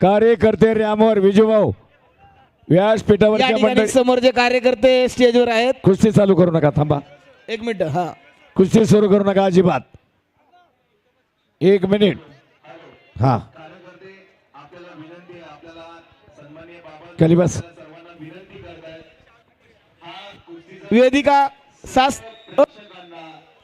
कार्यकर्ते रॅमवर विजूभाऊ या व्यासपीठावरच्या ठिकाणी मंडळी समोर जे कार्यकर्ते स्टेजवर आहेत कुस्ती चालू करू नका थांबा. एक मिनिट हा. कुस्ती सुरू करू नका अजिबात. एक मिनिट. हा. खाली बस वेदिका सास अ,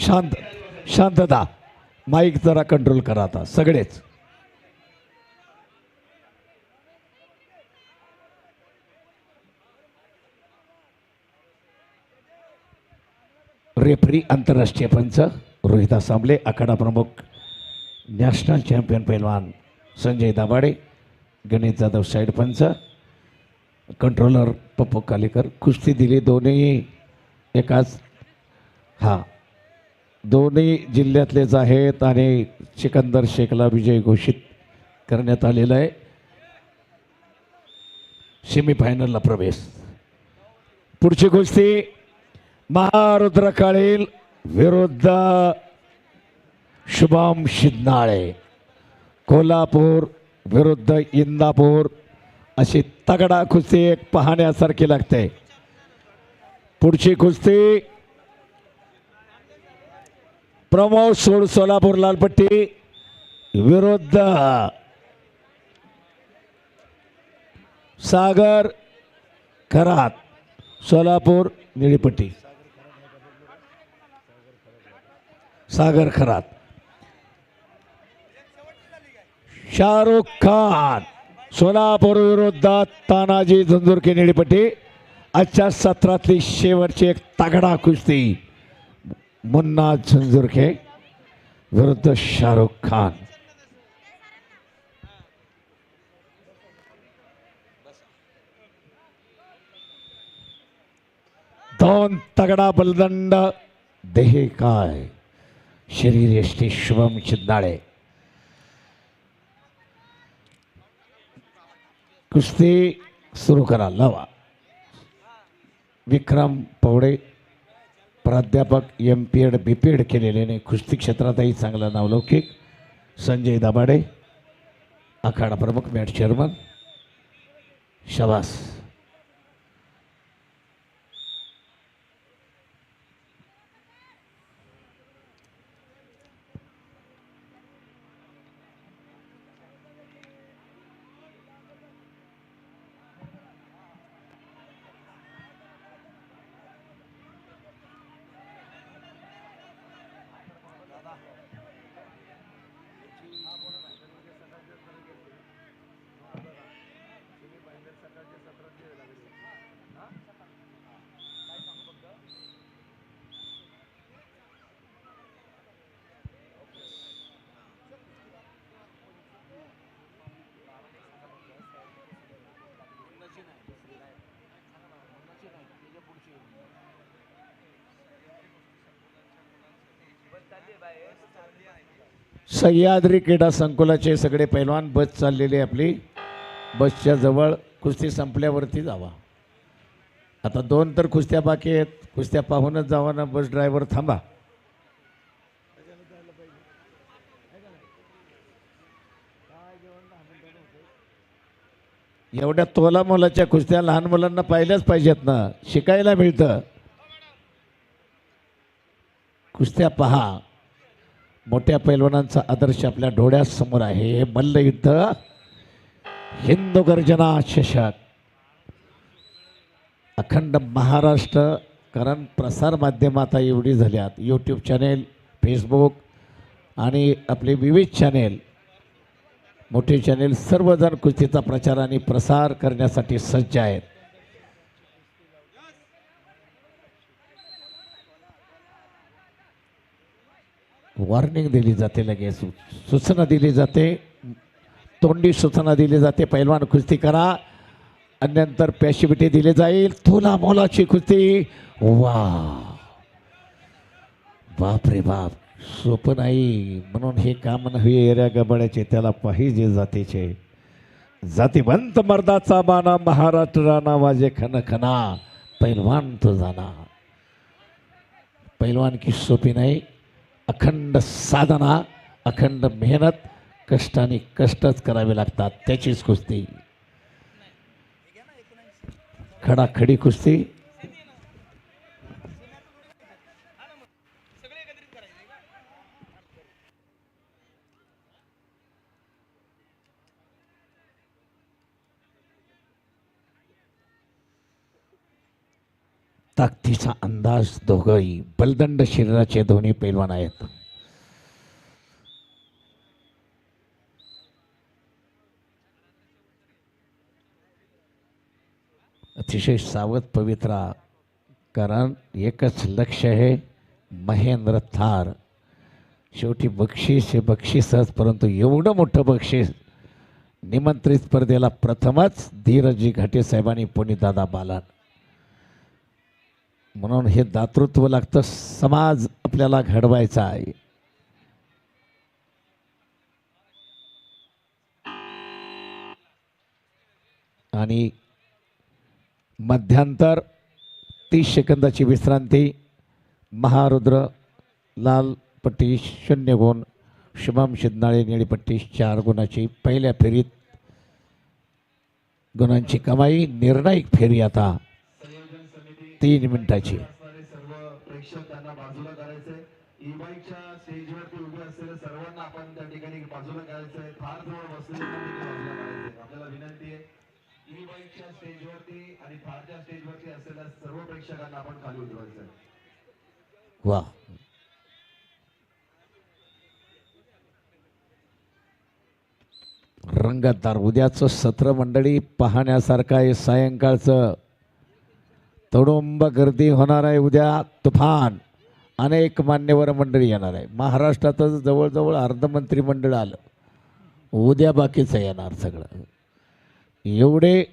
शांत शांतता. माईक जरा कंट्रोल करा आता सगळेच. रेफरी आंतरराष्ट्रीय पंच रोहिता सांबले आखाडा प्रमुख नॅशनल चॅम्पियन पैलवान संजय दाभाडे गणेश जाधव साईड पंच कंट्रोलर पप्पू कालेकर कुस्ती दिली दोन्ही एकाच. हां दोन्ही जिल्ह्यातलेच आहेत आणि सिकंदर शेखला विजय घोषित करण्यात आलेला आहे. सेमीफायनलला प्रवेश. पुढची कुस्ती महारुद्र काळील विरुद्ध शुभम शिदनाळे. कोल्हापूर विरुद्ध इंदापूर. अशी तगडा कुस्ती एक पाहण्यासारखी लागते. पुढची कुस्ती प्रमोद सोड सोलापूर लालपट्टी. विरुद्ध. सागर खरात. सोलापूर निळीपट्टी. सागर खरात. शाहरुख खान. सोलापूर विरुद्ध तानाजी झंझुरके निळीपट्टी. आजच्या सत्रातली शेवटची एक तगडा कुस्ती. मुन्ना चंजुरखे विरुद्ध शाहरुख खान। दोन तगडा बलदंड देह काय? शरीर यष्टी शुभम चिंदाळे। कुस्ती सुरू करा लावा। विक्रम पवडे प्राध्यापक M P Ed B P Ed केलेले कुस्ती क्षेत्रातही चांगला नावलौकिक संजय दाभाडे आखाडा प्रमुख मॅट चेअरमन. शबास. सह्याद्री क्रीडा संकुलाचे सगळे पैलवान बस चाललेली आहे आपली. बसच्या जवळ कुस्ती संपल्यावरती जावा. आता दोन तर कुस्त्या बाकी आहेत. कुस्त्या पाहूनच जावा ना बस ड्रायव्हर थांबा. एवढ्या तोला मोलाच्या कुस्त्या लहान मुलांना पाहिल्याच पाहिजेत ना. शिकायला मिळतं. कुस्त्या पहा. मोठ्या पैलवानांचा आदर्श आपल्या डोळ्यासमोर आहे. हे मल्लयुद्ध हिंदू गर्जना चषक अखंड महाराष्ट्र कारण प्रसार माध्यम आता एवढी झाल्यात यूट्यूब चॅनेल फेसबुक आणि आपले विविध चॅनेल मोठे चॅनेल सर्वजण कुस्तीचा प्रचार आणि प्रसार करण्यासाठी सज्ज आहेत. वॉर्निंग दिली जाते लगेच. सूचना दिली जाते. तोंडी सूचना दिली जाते. पैलवान कुस्ती करा. आणि नंतर पॅशिबिटी दिली जाईल. तुला मोलाची कुस्ती. वा. बाप रे बाप. सोपं नाही. म्हणून हे काम नव्हे. एऱ्या गबाड्याचे. त्याला पाहिजे जातीचे. जातीवंत मर्दाचा बाणा. महाराष्ट्राना वाजे खन खना पैलवान तो जाना पैलवान की सोपी नाही. अखंड साधना अखंड मेहनत कष्टाने कष्टच करावे लागतात. त्याचीच कुस्ती. खडाखडी कुस्ती. ताकदीचा अंदाज दोघंही बलदंड शरीराचे दोन्ही पैलवान आहेत. अतिशय सावध पवित्रा कारण एकच लक्ष आहे महेंद्र थार. शेवटी बक्षीस हे बक्षीसच परंतु एवढं मोठं बक्षीस निमंत्रित स्पर्धेला प्रथमच धीरजी घाटे साहेबांनी पुनीदादा बालन. म्हणून हे दातृत्व लागतं समाज आपल्याला घडवायचा आहे. आणि मध्यांतर तीस सेकंदाची विश्रांती महारुद्र लाल पट्टी शून्य गुण शुभम शिदनाळे निळी पट्टी चार गुणाची पहिल्या फेरीत गुणांची कमाई निर्णायक फेरी आता. तीन मिनिटाची. वा. रंगतदार उद्याचं सत्र मंडळी पाहण्यासारखं आहे. सायंकाळचं तडुंब गर्दी होणार आहे उद्या तुफान. अनेक मान्यवर मंडळी येणार आहे. महाराष्ट्रातच जवळजवळ अर्धमंत्रिमंडळ आलं. उद्या बाकीचं येणार सगळं. एवढे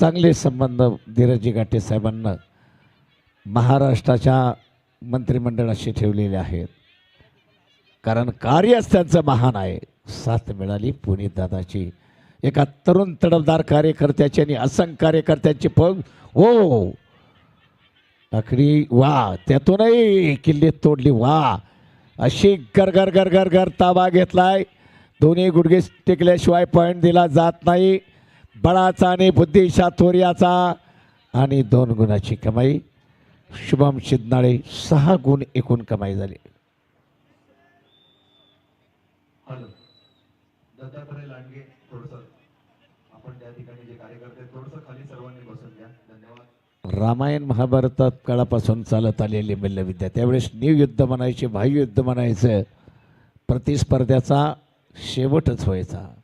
चांगले संबंध धीरजी गाठे साहेबांना महाराष्ट्राच्या मंत्रिमंडळाशी ठेवलेले आहेत. कारण कार्यच त्यांचं महान आहे. साथ मिळाली पुणे दादाची. एका तरुण तडफदार कार्यकर्त्याची आणि असंख्य कार्यकर्त्यांची पण हो. आखरी वा त्यातूनही किल्ली तोडली वा. अशी गर गर गर गर गर ताबा घेतलाय. दोन्ही गुडघे टेकल्याशिवाय पॉईंट दिला जात नाही. बळाचा आणि बुद्धिशा थोर्याचा आणि दोन गुणाची कमाई. शुभम शिदनाळे सहा गुण एकूण कमाई झाली. ठिकाणी जे कार्यकर्ते खाली सर्वांनी बसून घ्या. धन्यवाद. रामायण महाभारतात काळापासून चालत आलेली मल्लविद्या त्यावेळेस नियुद्ध म्हणायचे बाह्ययुद्ध म्हणायचं प्रतिस्पर्ध्याचा शेवटच व्हायचा.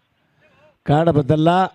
काळ बदलला